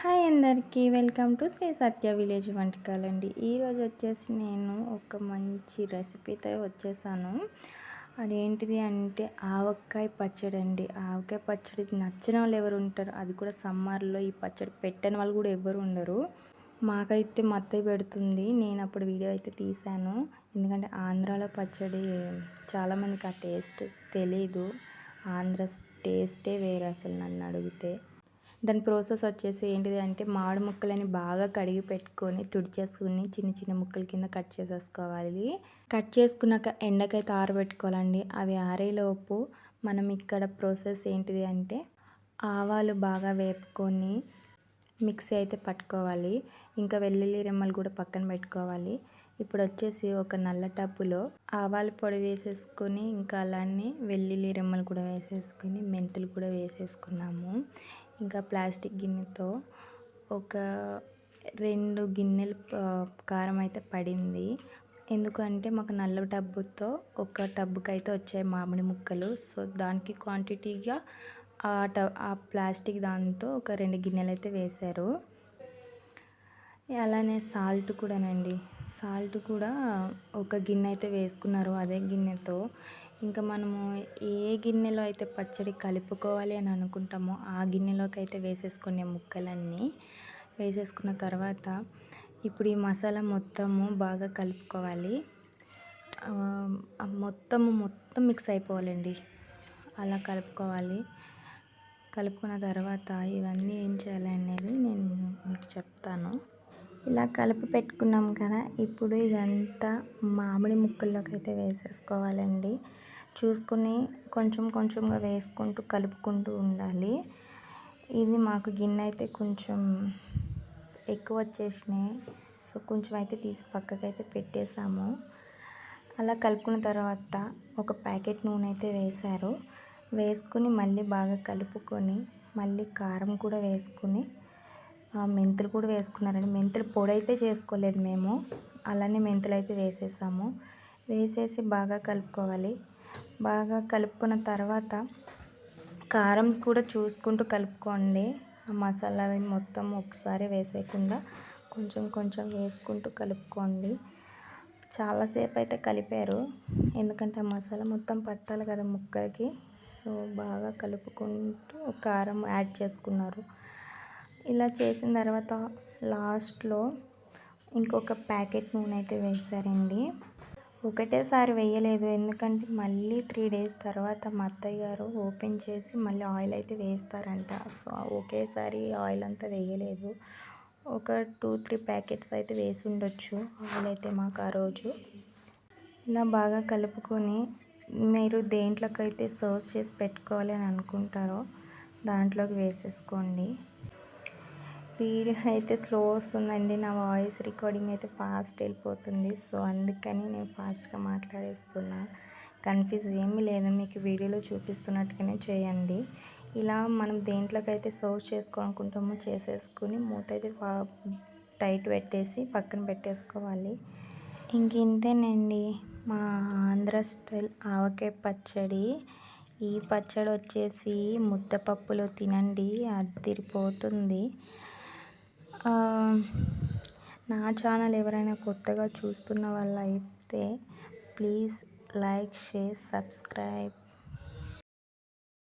Hi అందరికీ welcome to Shri Satya village వంటకాలండి. ఈరోజు వచ్చేసి నేను ఒక మంచి రెసిపీతో వచ్చేసాను. అదేంటిది అంటే ఆవకాయ పచ్చడి అండి ఆవకాయ పచ్చడి నచ్చిన వాళ్ళు ఎవరు ఉంటారు? అది కూడా సమ్మర్లో ఈ పచ్చడి పెట్టని వాళ్ళు కూడా ఎవరు ఉండరు. మాకైతే మత్తయ్య పెడుతుంది. నేను అప్పుడు వీడియో అయితే తీశాను. ఎందుకంటే ఆంధ్రాలో పచ్చడి చాలామందికి ఆ టేస్ట్ తెలీదు. ఆంధ్ర టేస్టే వేరే అసలు నన్ను అడిగితే. దాని ప్రాసెస్ వచ్చేసి ఏంటిది అంటే మామిడి ముక్కలని బాగా కడిగి పెట్టుకొని తుడిచేసుకుని చిన్న చిన్న ముక్కల కింద కట్ చేసేసుకోవాలి. కట్ చేసుకున్నాక ఎండకైతే ఆరబెట్టుకోవాలండి. అవి ఆరేలోపు మనం ఇక్కడ ప్రాసెస్ ఏంటిది అంటే ఆవాలు బాగా వేపుకొని మిక్సీ అయితే పట్టుకోవాలి. ఇంకా వెల్లుల్లి రెమ్మలు కూడా పక్కన పెట్టుకోవాలి. ఇప్పుడు వచ్చేసి ఒక నల్ల టబ్బులో ఆవాల పొడి వేసేసుకొని ఇంకా అలానే వెల్లుల్లి రెమ్మలు కూడా వేసేసుకొని మెంతులు కూడా వేసేసుకున్నాము ఇంకా ప్లాస్టిక్ గిన్నెతో ఒక రెండు గిన్నెలు కారం అయితే పడింది. ఎందుకంటే మాకు నల్ల టబ్బుతో ఒక టబ్బుకి అయితే వచ్చాయి మామిడి ముక్కలు. సో దానికి క్వాంటిటీగా ఆ ట ఆ ప్లాస్టిక్ దాంతో ఒక రెండు గిన్నెలు అయితే వేశారు. అలానే సాల్ట్ కూడానండి. సాల్ట్ కూడా ఒక గిన్నె అయితే వేసుకున్నారు అదే గిన్నెతో. ఇంకా మనము ఏ గిన్నెలో అయితే పచ్చడి కలుపుకోవాలి అని అనుకుంటామో ఆ గిన్నెలోకి అయితే వేసేసుకునే ముక్కలన్నీ వేసేసుకున్న తర్వాత ఇప్పుడు ఈ మసాలా మొత్తము బాగా కలుపుకోవాలి. మొత్తము మొత్తం మిక్స్ అయిపోవాలండి. అలా కలుపుకోవాలి. కలుపుకున్న తర్వాత ఇవన్నీ ఏం చేయాలి అనేది నేను మీకు చెప్తాను. ఇలా కలిపి పెట్టుకున్నాం కదా ఇప్పుడు ఇదంతా మామిడి ముక్కల్లోకి అయితే వేసేసుకోవాలండి. చూసుకుని కొంచెం కొంచెంగా వేసుకుంటూ కలుపుకుంటూ ఉండాలి. ఇది మాకు గిన్నె అయితే కొంచెం ఎక్కువ వచ్చేసినాయి. సో కొంచెం అయితే తీసి పక్కకైతే పెట్టేసాము. అలా కలుపుకున్న తర్వాత ఒక ప్యాకెట్ నూనె అయితే వేశారు. వేసుకుని మళ్ళీ బాగా కలుపుకొని మళ్ళీ కారం కూడా వేసుకుని మెంతులు కూడా వేసుకున్నారండి. మెంతులు పొడి అయితే చేసుకోలేదు మేము. అలానే మెంతులు అయితే వేసేసాము. వేసేసి బాగా కలుపుకోవాలి. బాగా కలుపుకున్న తర్వాత కారం కూడా చూసుకుంటూ కలుపుకోండి. ఆ మసాలా మొత్తం ఒకసారి వేసేయకుండా కొంచెం కొంచెం వేసుకుంటూ కలుపుకోండి. చాలాసేపు అయితే కలిపారు. ఎందుకంటే ఆ మసాలా మొత్తం పట్టాలి కదా ముక్కలకి. సో బాగా కలుపుకుంటూ కారం యాడ్ చేసుకున్నారు. ఇలా చేసిన తర్వాత లాస్ట్లో ఇంకొక ప్యాకెట్ నూనె అయితే వేశారండి. ఒకటేసారి వేయలేదు. ఎందుకంటే మళ్ళీ త్రీ డేస్ తర్వాత మా అత్తయ్య గారు ఓపెన్ చేసి మళ్ళీ ఆయిల్ అయితే వేస్తారంట. సో ఒకేసారి ఆయిల్ అంతా వేయలేదు. ఒక టూ త్రీ ప్యాకెట్స్ అయితే వేసి ఉండొచ్చు. ఆయిల్ అయితే మాకు ఆ రోజు. ఇలా బాగా కలుపుకొని మీరు దేంట్లోకైతే సర్వ్ చేసి పెట్టుకోవాలి అని అనుకుంటారో దాంట్లోకి వేసేసుకోండి. స్పీడ్ అయితే స్లో వస్తుందండి. నా వాయిస్ రికార్డింగ్ అయితే ఫాస్ట్ వెళ్ళిపోతుంది. సో అందుకని నేను ఫాస్ట్గా మాట్లాడేస్తున్నా. కన్ఫ్యూజ్ ఏమీ లేదు. మీకు వీడియోలో చూపిస్తున్నట్టుగానే చేయండి. ఇలా మనం దేంట్లోకైతే సర్వ్ చేసుకోవాలనుకుంటామో చేసేసుకుని మూత అయితే టైట్ పెట్టేసి పక్కన పెట్టేసుకోవాలి. ఇంకేంతేనండి మా ఆంధ్ర స్టైల్ ఆవకాయ పచ్చడి. ఈ పచ్చడి వచ్చేసి ముద్దపప్పులో తినండి. అదిరిపోతుంది నా ఛానల్ ఎవరైనా కొత్తగా చూస్తున్న వాళ్ళు అయితే ప్లీజ్ లైక్ షేర్ సబ్స్క్రైబ్.